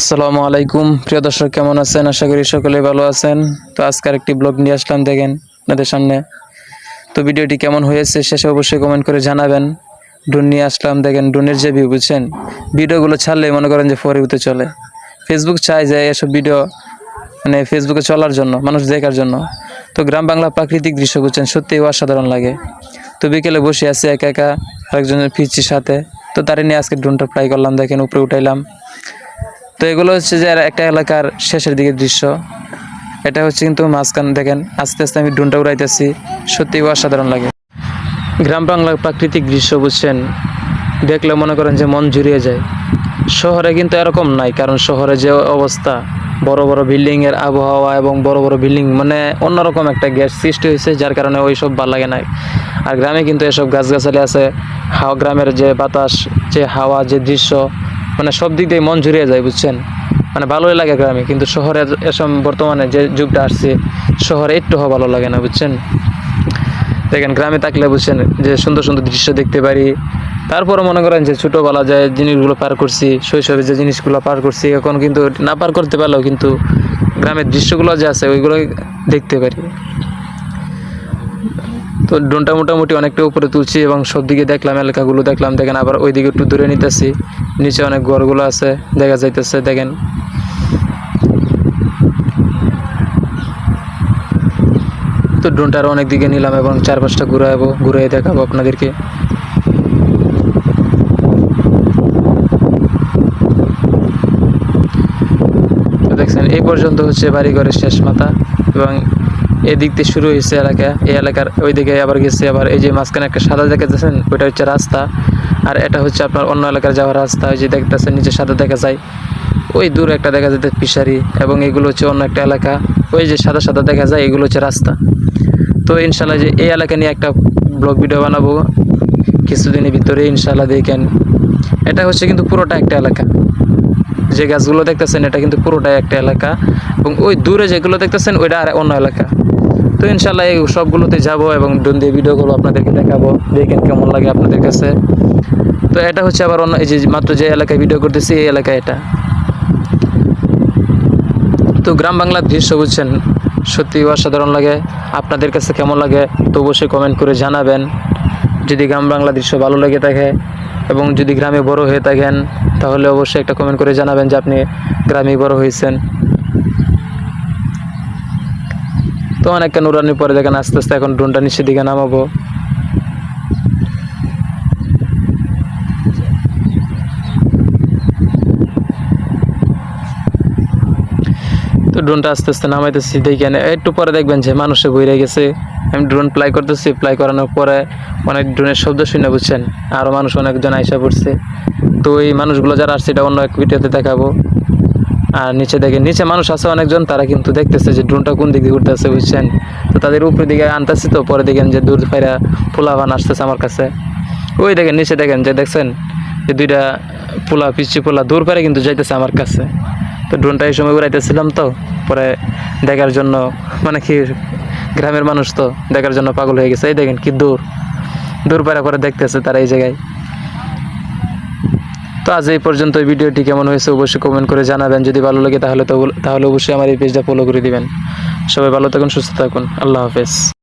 আসসালামু আলাইকুম। প্রিয় দর্শক, কেমন আছেন? আশা করি সকলে ভালো আছেন। তো আজকের একটি ব্লগ নিয়ে আসলাম, দেখেন, আপনাদের সামনে। তো ভিডিওটি কেমন হয়েছে শেষে অবশ্যই কমেন্ট করে জানাবেন। ড্রোন নিয়ে আসলাম, দেখেন ড্রোনের যে ভিউ বুঝছেন? ভিডিওগুলো ছাড়লে মনে করেন যে ফোর ইউতে চলে। ফেসবুক চায় যে এসব ভিডিও মানে ফেসবুকে চলার জন্য, মানুষ দেখার জন্য। তো গ্রাম বাংলা প্রাকৃতিক দৃশ্য, বুঝছেন? সত্যিই অসাধারণ লাগে। তো বিকেলে বসে আছি একা একা, আরেকজনের ফিরছির সাথে। তো তারে নিয়ে আজকে ড্রোনটা ট্রাই করলাম, দেখেন, উপরে উঠাইলাম। তো এগুলো হচ্ছে যে একটা এলাকার শেষের দিকের দৃশ্য। এটা হচ্ছে কিন্তু মাঝখান দেখেন, আস্তে আস্তে আমি ড্রোনটা উড়াইতেছি। সত্যি অসাধারণ লাগে। গ্রাম বাংলার প্রাকৃতিক দৃশ্য বুঝছেন, দেখলে মনে করেন যে মন জুড়িয়ে যায়। শহরে কিন্তু এরকম নাই, কারণ শহরে যে অবস্থা, বড় বড় বিল্ডিংয়ের আবহাওয়া এবং বড় বড় বিল্ডিং মানে অন্যরকম একটা গ্যাস সৃষ্টি হয়েছে, যার কারণে ওই সব ভালো লাগে না আর গ্রামে কিন্তু এসব গাছগাছালি আছে, হাওয়া গ্রামের যে বাতাস, যে হাওয়া, যে দৃশ্য মানে সব দিক দিয়ে মন জুড়িয়ে যায়, বুঝছেন? মানে ভালোই লাগে গ্রামে, কিন্তু শহরে এসব বর্তমানে যে যুগটা আসছে, শহরে একটু ভালো লাগে না, বুঝছেন? দেখেন, গ্রামে থাকলে, বুঝছেন, যে সুন্দর সুন্দর দৃশ্য দেখতে পারি। তারপরে মনে করেন যে ছোটোবেলা যে জিনিসগুলো পার করছি, শৈশবে যে জিনিসগুলো পার করছি, এখন কিন্তু না পার করতে পারলেও কিন্তু গ্রামের দৃশ্যগুলো যে আছে ওইগুলো দেখতে পারি। তো ড্রোনটা মোটামুটি অনেকটা উপরে তুলছি এবং সব দিকে দেখলাম, এলাকাগুলো দেখলাম, দেখেন আবার ওইদিকে একটু দূরে নিতেছি। নিচে অনেক ঘরগুলো আছে, দেখা যাইতেছে, দেখেন। তো ড্রোনটা আরও অনেক দিকে নিলাম এবং চার পাঁচটা ঘুরাবো ঘুরে দেখাবো আপনাদেরকে। দেখছেন, এই পর্যন্ত হচ্ছে বাড়িঘরের শেষ মাথা এবং এদিক দিয়ে শুরু হয়েছে এলাকা। এই এলাকার ওই দিকে আবার গেছে, আবার এই যে মাঝখানে একটা সাদা দেখা যাচ্ছেন ওইটা হচ্ছে রাস্তা। আর এটা হচ্ছে আপনার অন্য এলাকার যাওয়ার রাস্তা, ওই যে দেখতেছেন, নিচে সাদা দেখা যায়। ওই দূর একটা দেখা যেতে ফিশারি এবং এগুলো হচ্ছে অন্য একটা এলাকা। ওই যে সাদা সাদা দেখা যায়, এগুলো হচ্ছে রাস্তা। তো ইনশাল্লাহ যে এই এলাকা নিয়ে একটা ব্লগ ভিডিও বানাবো কিছুদিনের ভিতরে ইনশাল্লাহ দেখেন। এটা হচ্ছে কিন্তু পুরোটা একটা এলাকা। যে গাছগুলো দেখতেছেন, এটা কিন্তু পুরোটাই একটা এলাকা। এবং ওই দূরে যেগুলো দেখতেছেন, ওইটা আর অন্য এলাকা। তো ইনশাল্লাহ এই সবগুলোতে যাব এবং ড্রোন দিয়ে ভিডিওগুলো আপনাদেরকে দেখাবো, দেখেন কেমন লাগে আপনাদের কাছে। তো এটা হচ্ছে আবার অন্য, এই যে মাত্র যে এলাকায় ভিডিও করতেছি, এই এলাকা এটা। তো গ্রাম বাংলার দৃশ্য বুঝছেন, সত্যি অসাধারণ লাগে, আপনাদের কাছে কেমন লাগে তো অবশ্যই কমেন্ট করে জানাবেন। যদি গ্রাম বাংলা দৃশ্য ভালো লেগে থাকে এবং যদি গ্রামে বড় হয়ে থাকেন, তাহলে অবশ্যই একটা কমেন্ট করে জানাবেন যে আপনি গ্রামে বড় হয়েছেন। তো অনেকটা নুরানির পরে দেখেন আস্তে আস্তে এখন ড্রোনটা নিচের দিকে নামাবো। তো ড্রোনটা আস্তে আস্তে নামাইতেছি, দেখেন, একটু পরে দেখবেন যে মানুষে বইরে গেছে। আমি ড্রোন প্লাই করতেছি প্লাই করানোর পরে অনেক ড্রোনের শব্দ শুনে বুঝছেন আরও মানুষ অনেকজন আইসা পড়ছে। তো এই মানুষগুলো যারা আসছে, এটা অন্য এক ভিডিওতে দেখাবো। আর নিচে দেখে নিচে মানুষ আছে অনেকজন, তারা কিন্তু দেখতেছে যে ড্রোনটা কোন দিকে ঘুরতেছে বুঝছেন? তো তাদের উপরের দিকে আনতেছি তো, পরে দেখেন যে দূর ফাইরা পোলাভান আসতেছে আমার কাছে। ওই দেখেন, নিচে দেখেন যে দেখছেন যে দুইটা পোলা পিচি পোলা দূর পারে কিন্তু যাইতেছে আমার কাছে। তো ড্রোনটা এই সময় উড়াইতেছিলাম তো, পরে দেখার জন্য মানে কি গ্রামের মানুষ তো, দেখার জন্য পাগল হয়ে গেছে। এই দেখেন কি দূর। দূর পারে করে দেখতেছে তারা এই জায়গায়। তো আজ এই পর্যন্ত এই ভিডিওটি কেমন হয়েছে অবশ্যই কমেন্ট করে জানাবেন। যদি ভালো লাগে তাহলে তো তাহলে অবশ্যই আমার এই পেজটা ফলো করে দিবেন। সবাই ভালো থাকুন, সুস্থ থাকুন। আল্লাহ হাফেজ।